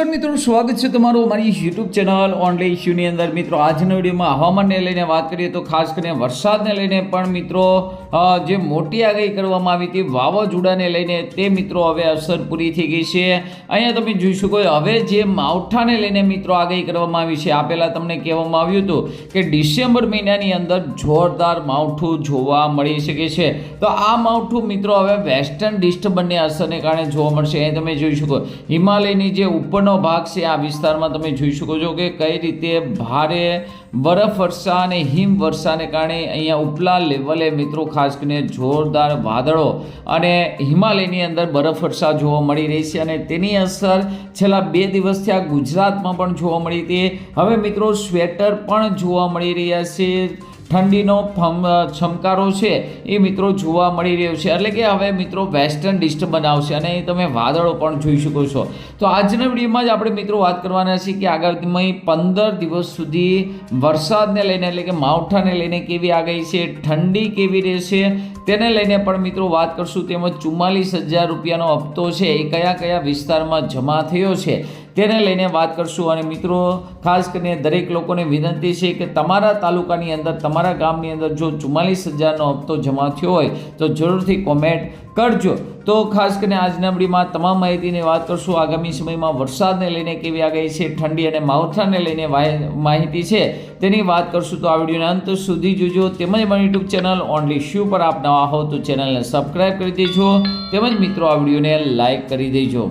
નમસ્કાર મિત્રો, સ્વાગત છે તમારું અમારી યુટ્યુબ ચેનલ ઓનલી ઇશ્યુની અંદર. મિત્રો, આજના વિડીયોમાં હવામાનને લઈને વાત કરીએ તો ખાસ કરીને વરસાદને લઈને પણ મિત્રો જે મોટી આગાહી કરવામાં આવી હતી વાવાઝોડાને લઈને તે મિત્રો હવે અસર પૂરી થઈ ગઈ છે. અહીંયા તમે જોઈ શકો હવે જે માવઠાને લઈને મિત્રો આગાહી કરવામાં આવી છે, આ પહેલાં તમને કહેવામાં આવ્યું હતું કે ડિસેમ્બર મહિનાની અંદર જોરદાર માવઠું જોવા મળી શકે છે. તો આ માવઠું મિત્રો હવે વેસ્ટર્ન ડિસ્ટર્બન્સની અસરને કારણે જોવા મળશે. અહીં તમે જોઈ શકો હિમાલયની જે ઉપરનો ભાગ છે આ વિસ્તારમાં તમે જોઈ શકો છો કે કઈ રીતે ભારે બરફ વર્ષા અને હિમ વર્ષાને કારણે અહીંયા ઉપલા લેવલે મિત્રો ખાસ કરીને જોરદાર વાદળો અને હિમાલયની અંદર બરફ વર્ષા જોવા મળી રહી છે અને તેની અસર છેલ્લા બે દિવસથી આ ગુજરાતમાં પણ જોવા મળી હતી. હવે મિત્રો સ્વેટર પણ જોવા મળી રહ્યા છે. ઠંડીનો છમકારો છે એ મિત્રો જોવા મળી રહ્યો છે. એટલે કે હવે મિત્રો વેસ્ટર્ન ડિસ્ટર્બન્સ આવશે અને એ તમે વાદળો પણ જોઈ શકો છો. તો આજના વિડીયોમાં જ આપણે મિત્રો વાત કરવાના છીએ કે આગામી પંદર દિવસ સુધી વરસાદને લઈને એટલે કે માવઠાને લઈને કેવી આગાહી છે, ઠંડી કેવી રહેશે તેને લઈને પણ મિત્રો વાત કરશું. તેમજ ચુમ્માલીસ હજાર રૂપિયાનો હપ્તો છે એ કયા કયા વિસ્તારમાં જમા થયો છે તેને લઈને વાત કરશું. અને મિત્રો, ખાસ કરીને દરેક લોકોને વિનંતી છે કે તમારા તાલુકાની અંદર, તમારા ગામની અંદર જો ચુમ્માલીસ હજારનો હપ્તો જમા થયો હોય, તો જરૂરથી કોમેન્ટ કરજો. તો ખાસ કરીને આજના વિડીયોમાં તમામ માહિતીની વાત કરશું. આગામી સમયમાં વરસાદને લઈને કેવી આગાહી છે, ઠંડી અને માવઠાને લઈને માહિતી છે, તેની વાત કરશું. તો આ વિડીયોના અંત સુધી જોજો. તેમજ મારી યુટ્યુબ ચેનલ ઓનલી શ્યુ પર આપ નવા હો તો ચેનલને સબસ્ક્રાઈબ કરી દેજો. તેમજ મિત્રો, આ વિડીયોને લાઈક કરી દેજો.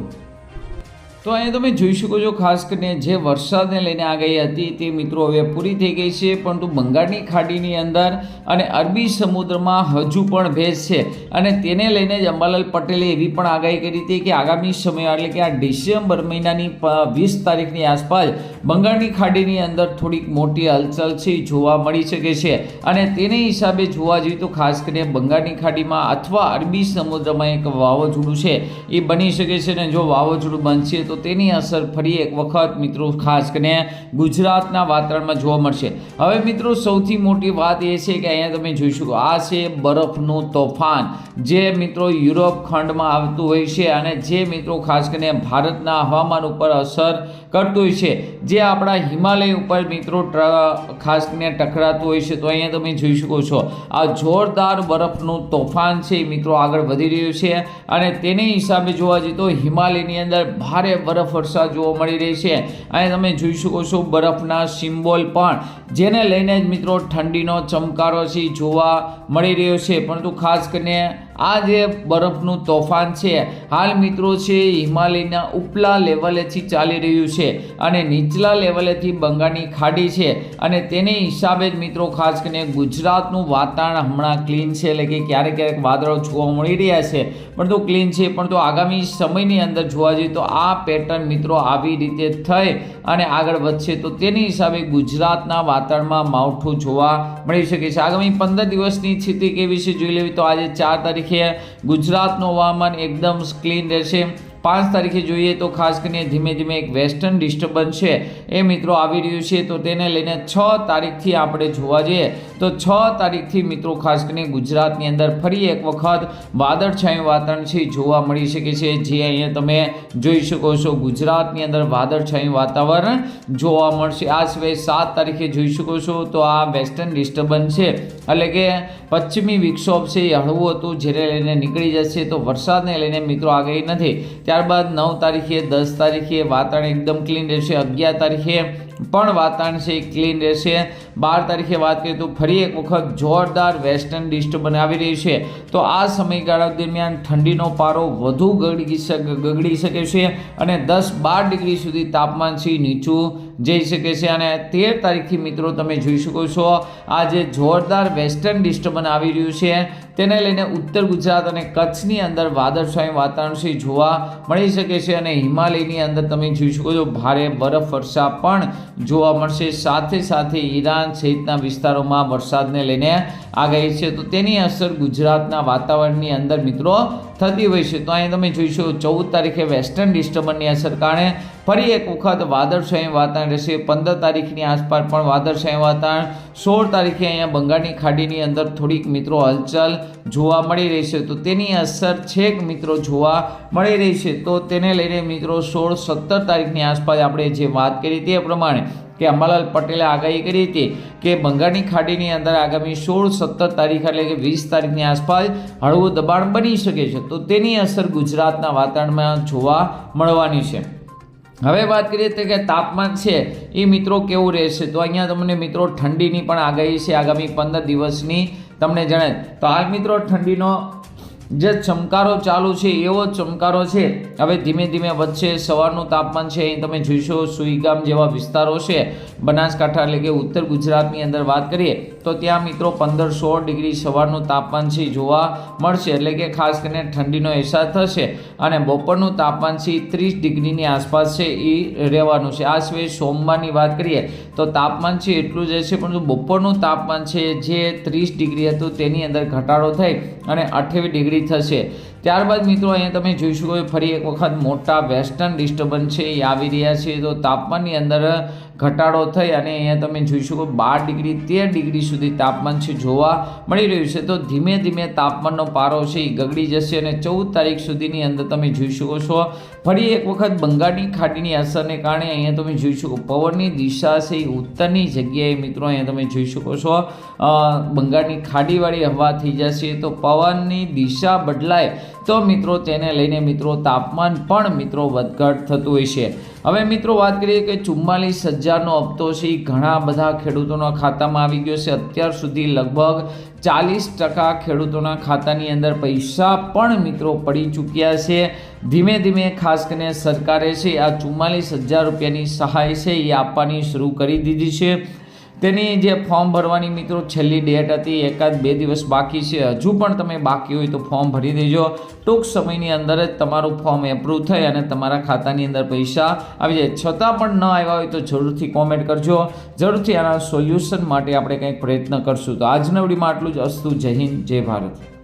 તો અહીંયા તમે જોઈ શકો છો ખાસ કરીને જે વરસાદને લઈને આગાહી હતી તે મિત્રો હવે પૂરી થઈ ગઈ છે, પરંતુ બંગાળની ખાડીની અંદર અને અરબી સમુદ્રમાં હજુ પણ ભેજ છે. અને તેને લઈને જ અંબાલાલ પટેલે એવી પણ આગાહી કરી હતી કે આગામી સમય, એટલે કે આ ડિસેમ્બર મહિનાની વીસ તારીખની આસપાસ બંગાળની ખાડીની અંદર થોડીક મોટી હલચલ છે જોવા મળી શકે છે. અને તેને હિસાબે જોવા જઈએ તો ખાસ કરીને બંગાળની ખાડીમાં અથવા અરબી સમુદ્રમાં એક વાવાઝોડું છે, એ બની શકે છે. ને જો વાવાઝોડું બનશે તો તેની અસર ફરી એક વખત મિત્રો ખાસ કરીને ગુજરાતના વાતાવરણમાં જોવા મળશે. હવે મિત્રો સૌથી મોટી વાત એ છે કે અહીંયા તમે જોઈ શકો આ છે બરફનું તોફાન, જે મિત્રો યુરોપ ખંડમાં આવતું હોય છે અને જે મિત્રો ખાસ કરીને ભારતના હવામાન ઉપર અસર કરતું હોય છે. જે આપણા હિમાલય ઉપર મિત્રો ખાસ કરીને ટકરાતું હોય છે તો અહીંયા તમે જોઈ શકો છો. આ જોરદાર બરફનું તોફાન છે મિત્રો આગળ વધી રહ્યું છે અને તેની હિસાબે જોવા જઈએ તો હિમાલયની અંદર ભારે બરફ વર્ષા જોવા મળી રહી છે. અહીં તમે જોઈ શકો છો બરફના સિમ્બોલ પણ, જેને લઈને જ મિત્રો ઠંડીનો ચમકારો છે જોવા મળી રહ્યો છે. પરંતુ ખાસ કરીને આ જે બરફનું તોફાન છે, હાલ મિત્રો છે, હિમાલયના ઉપલા લેવલેથી ચાલી રહ્યું છે અને નીચલા લેવલેથી બંગાળની ખાડી છે અને તેને હિસાબે જ મિત્રો ખાસ કરીને ગુજરાતનું વાતાવરણ હમણાં ક્લીન છે, એટલે કે ક્યારેક ક્યારેક વાદળો જોવા મળી રહ્યા છે. પરંતુ ક્લીન છે પરંતુ આગામી સમયની અંદર જોવા જઈએ તો આ પેટર્ન મિત્રો આવી રીતે થઈ અને આગળ વધશે તો તેની હિસાબે ગુજરાતના વાતાવરણમાં માવઠું જોવા મળી શકે છે. આગામી પંદર દિવસની સ્થિતિ કેવી છે? જોઈ લેવી તો આજે ચાર તારીખે ગુજરાતનું હવામાન એકદમ ક્લીન રહેશે. પાંચ તારીખે જોઈએ તો ખાસ કરીને ધીમે ધીમે એક વેસ્ટર્ન ડિસ્ટર્બન્સ છે. એ મિત્રો આવી રહ્યું છે તો તેને લઈને છ તારીખથી આપણે જોવા જઈએ તો છ તારીખથી મિત્રો ખાસ કરીને ગુજરાતની અંદર ફરી એક વખત વાદળછાયું વાતાવરણ છે, જોવા મળી શકે છે. જે અહીંયા તમે જોઈ શકો છો, ગુજરાતની અંદર વાદળછાયું વાતાવરણ જોવા મળશે. આ સિવાય સાત તારીખે જોઈ શકો છો તો આ વેસ્ટર્ન ડિસ્ટર્બન્સ છે. એટલે કે પશ્ચિમી વિક્ષોભ છે, એ હળવું હતું. જેને લઈને નીકળી જશે તો વરસાદને લઈને મિત્રો આગાહી નથી. ત્યારબાદ નવ તારીખે, દસ તારીખે વાતાવરણ એકદમ ક્લીન રહેશે, અગિયાર તારીખે પણ વાતાવરણ છે એ ક્લીન રહેશે. બાર તારીખે વાત કરીએ તો ફરી એક વખત જોરદાર વેસ્ટર્ન ડિસ્ટર્બન આવી રહી છે. તો આ સમયગાળા દરમિયાન ઠંડીનો પારો વધુ ગગડી ગગડી શકે છે અને દસ બાર ડિગ્રી સુધી તાપમાન છે નીચું જઈ શકે છે અને તેર તારીખથી મિત્રો તમે જોઈ શકો છો, આ જે જોરદાર વેસ્ટર્ન ડિસ્ટર્બન આવી રહ્યું છે. તેને લઈને ઉત્તર ગુજરાત અને કચ્છની અંદર વાદળછાયું વાતાવરણ છે, જોવા મળી શકે છે અને હિમાલયની અંદર તમે જોઈ શકો છો, ભારે બરફ વર્ષા પણ જોવા મળશે. સાથે સાથે ઈરાન સહિતના વિસ્તારોમાં વરસાદને લઈને આગાહી છે. તો તેની અસર ગુજરાતના વાતાવરણની અંદર મિત્રો થતી હોય છે. તો અહીં તમે જોઈશો, ચૌદ તારીખે વેસ્ટર્ન ડિસ્ટર્બન્સની અસર કારણે ફરી એક વખત વાદળછાયું વાતાવરણ રહેશે. પંદર તારીખની આસપાસ પણ વાદળછાયું વાતાવરણ સોળ તારીખે અહીંયા બંગાળની ખાડીની અંદર થોડીક મિત્રો હલચલ જોવા મળી રહી છે. તો તેની અસર છેક મિત્રો જોવા મળી રહી છે. તો તેને લઈને મિત્રો સોળ સત્તર તારીખની આસપાસ આપણે જે વાત કરી તે પ્રમાણે કે અંબાલાલ પટેલે આગાહી કરી હતી કે બંગાળની ખાડીની અંદર આગામી સોળ સત્તર તારીખ એટલે કે વીસ તારીખની આસપાસ હળવું દબાણ બની શકે છે. તો તેની અસર ગુજરાતના વાતાવરણમાં જોવા મળવાની છે. હવે વાત કરીએ કે તાપમાન છે, એ મિત્રો કેવું રહેશે? તો અહીંયા તમને મિત્રો ઠંડીની પણ આગાહી છે આગામી પંદર દિવસની. તમને જણાય. તો હાલ મિત્રો ઠંડીનો જે ચમકારો ચાલુ છે, એવો ચમકારો છે. હવે ધીમે ધીમે વધશે, સવારનું તાપમાન છે, અહીં તમે જોઈશો, સુઈગામ જેવા વિસ્તારો છે. બનાસકાંઠા એટલે કે ઉત્તર ગુજરાતની અંદર વાત કરીએ, તો ત્યાં મિત્રો પંદર સોળ ડિગ્રી સવારનું તાપમાન છે, જોવા મળશે. એટલે કે ખાસ કરીને ઠંડીનો અહેસાસ થશે અને બપોરનું તાપમાન છે, ત્રીસ ડિગ્રીની આસપાસ છે, એ રહેવાનું છે. આ સિવાય સોમવારની વાત કરીએ, તો તાપમાન છે, એટલું જ છે પરંતુ બપોરનું તાપમાન છે, જે ત્રીસ ડિગ્રી હતું, તેની અંદર ઘટાડો થઈ અને અઠ્યાવીસ ડિગ્રી થશે. ત્યારબાદ મિત્રો અહીંયા તમે જોઈ શકો ફરી એક વખત મોટા વેસ્ટર્ન ડિસ્ટર્બન્સ છે, એ આવી રહ્યા છે. તો તાપમાનની અંદર ઘટાડો થઈ અને અહીંયા તમે જોઈ શકો બાર ડિગ્રી, તેર ડિગ્રી સુધી તાપમાન છે જોવા મળી રહ્યું છે. તો ધીમે ધીમે તાપમાનનો પારો છે એ ગગડી જશે અને ચૌદ તારીખ સુધીની અંદર તમે જોઈ શકો છો. ફરી એક વખત બંગાળની ખાડીની અસરને કારણે અહીંયા તમે જોઈ શકો પવનની દિશા છે એ ઉત્તરની જગ્યાએ મિત્રો અહીંયા તમે જોઈ શકો છો. બંગાળની ખાડીવાળી હવા થઈ જશે તો પવનની દિશા બદલાય તો મિત્રો તેને લઈને મિત્રો તાપમાન પણ મિત્રો વધઘટ થતું હોય છે. હવે મિત્રો વાત કરીએ કે ચુમ્માલીસ હજારનો હપ્તો છે એ ઘણા બધા ખેડૂતોના ખાતામાં આવી ગયો છે. અત્યાર સુધી લગભગ ચાલીસ ટકા ખેડૂતોના ખાતાની અંદર પૈસા પણ મિત્રો પડી ચૂક્યા છે. ધીમે ધીમે ખાસ કરીને સરકારે છે, આ ચુમ્માલીસ હજાર રૂપિયાની સહાય છે એ આપવાની શરૂ કરી દીધી છે. તેની જે ફોર્મ ભરવાની મિત્રો છેલ્લી ડેટ હતી, એકાદ બે દિવસ બાકી છે. હજુ પણ તમે બાકી હોય તો ફોર્મ ભરી દેજો. ટૂંક સમયની અંદર જ તમારું ફોર્મ એપ્રૂવ થઈ અને તમારા ખાતાની અંદર પૈસા આવી જાય. છતાં પણ ન આવ્યા હોય તો જરૂરથી કોમેન્ટ કરજો. જરૂરથી આના સોલ્યુશન માટે આપણે કંઈક પ્રયત્ન કરશું. તો આજના વિડીયોમાં આટલું જ. અસ્તુ, જય હિન્દ, જય ભારત.